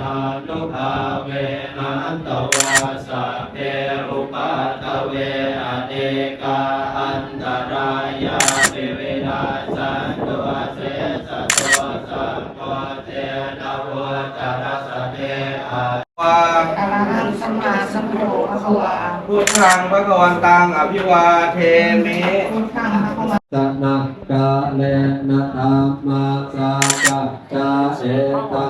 นานุภาเวนันตวาสะเพ พระวาพุทธังพระกวันตังอภิวาเทมิพุทธังภควาสนะกาเลนะธรรมาสาจะจาเอตมั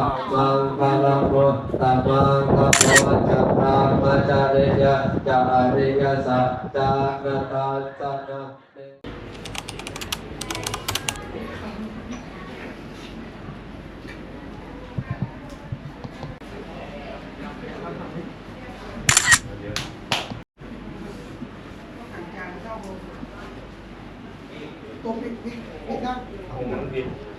งคลมุตตมังคโพจะพรามจาริยะจาริยสัจจานะตัสสนะเต ตัวปิดปิดปิด น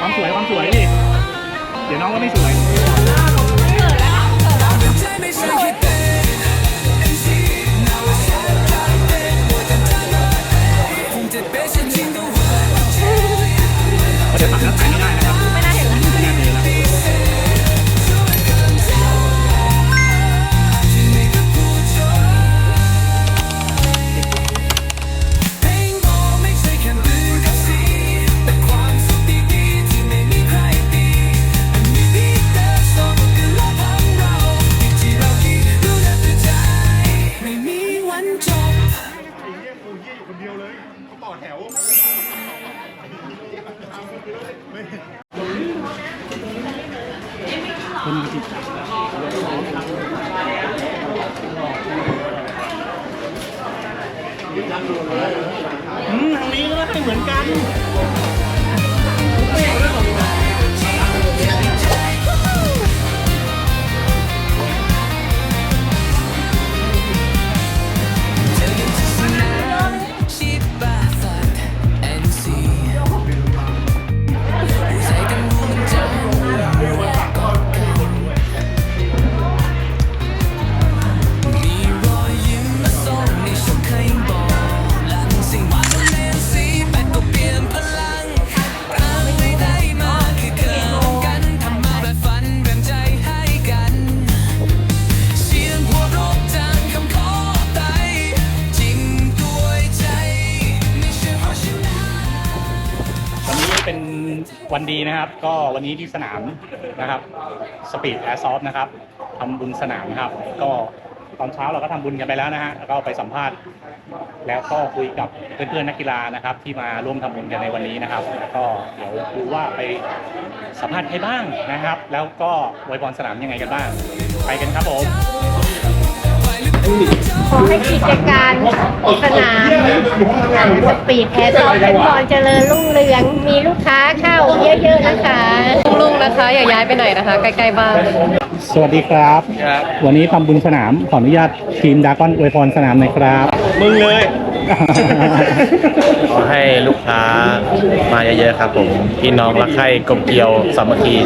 ความสวยความสวยนี่เดี๋ยวน้องว่าไม่สวย อืมทางนี้ก็ให้เหมือนกัน ดีนะครับ ก็วันนี้ที่สนามนะครับสปีดแอร์ซอฟนะครับทำบุญสนามนะครับ ก็ตอนเช้าเราก็ทำบุญกันไปแล้วนะฮะแล้วก็ไปสัมภาษณ์ แล้วก็คุยกับเพื่อนๆนักกีฬานะครับ ที่มาร่วมทำบุญกันในวันนี้นะครับ แล้วก็เดี๋ยวดูว่าไปสัมภาษณ์ใครบ้างนะครับ แล้วก็อวยพรสนามยังไงกันบ้าง ไปกันครับผม ขอให้กิจการสนามสปีดแอร์ซอฟเป็นบอลเจริญรุ่งเรือง มีลูกค้าเข้าเยอะๆนะคะลุงๆนะคะ อย่าย้ายไปไหนนะคะ ใกล้ๆบ้าน สวัสดีครับ วันนี้ทำบุญสนามขออนุญาตทีมดากอนอวยพรสนามหน่อยครับ มึงเลย ขอให้ลูกค้ามาเยอะๆครับผมพี่น้องรักใคร่กลมเกลียวสามัคคี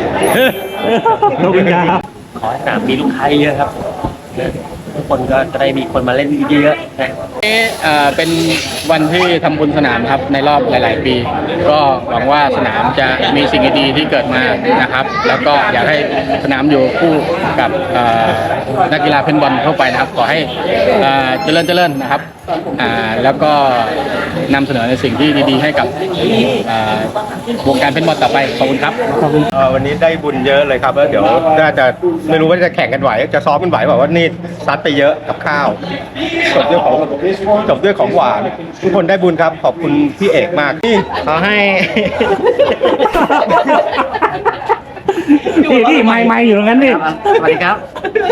ขอบคุณครับ ขอให้สนามมีลูกค้าเยอะๆครับ ทุกคนก็จะได้มีคนมาเล่นเยอะๆนะเอ่อเป็นวันที่ทำบุญสนามครับในรอบหลาย ๆ ปี ก็หวังว่าสนามจะมีสิ่งดีๆที่เกิดมานะครับ แล้วก็อยากให้สนามอยู่คู่กับเอ่อนักกีฬาเพนบอลทั่วไปนะครับ ขอให้เอ่อเจริญเจริญนะครับ อ่าแล้วก็นำเสนอในสิ่งที่ดีๆ ให้กับเอ่อวงการเพนบอลต่อไปขอบคุณครับ เอ่อวันนี้ได้บุญเยอะเลยครับแล้วเดี๋ยวน่าจะไม่รู้ว่าจะแข่งกันไหว จะซ้อมกันไหวแบบว่านี่ซัดไปเยอะกับข้าวจบด้วยของจบด้วยของหวานทุกคนได้บุญครับขอบคุณพี่เอกมากนี่ขอให้พี่พี่ไม่ไม่อยู่ตรงนั้นนี่สวัสดีครับ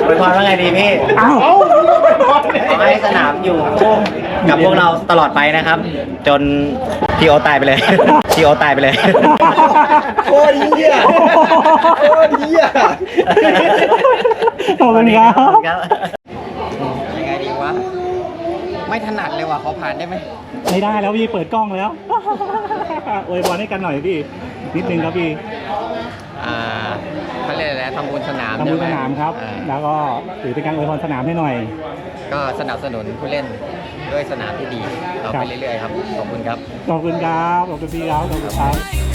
อวยพรว่าไงดีพี่ อ้าวข อให้สนามอยู่คู่กับพวกเราตลอดไปนะครับ จนพี่โอตตายไปเลย พี่โอตตายไปเลย โคตรเหี้ยโคตรเหี้ยขอบคุณครับครับยังไงดีวะ ไม่ถนัดเลยว่ะขอผ่านได้ไหมไม่ได้แล้วพี่เปิดกล้องแล้ว อวยพรให้กันหน่อยพี่ นิดนึงครับพี่อ่าเขาเรียกอะไรนะทำบุญสนามทำบุญสใช่ไหนามครับ อ่าแล้วก็ถือเป็นการอวยพรสนามให้หน่อย ก็สนับสนุนผู้เล่นด้วยสนามที่ดีต่อครัไปเรื่อยๆครับ ขอบคุณครับ ขอบคุณครับ ขอบคุณพี่ครับขอบคุณครับ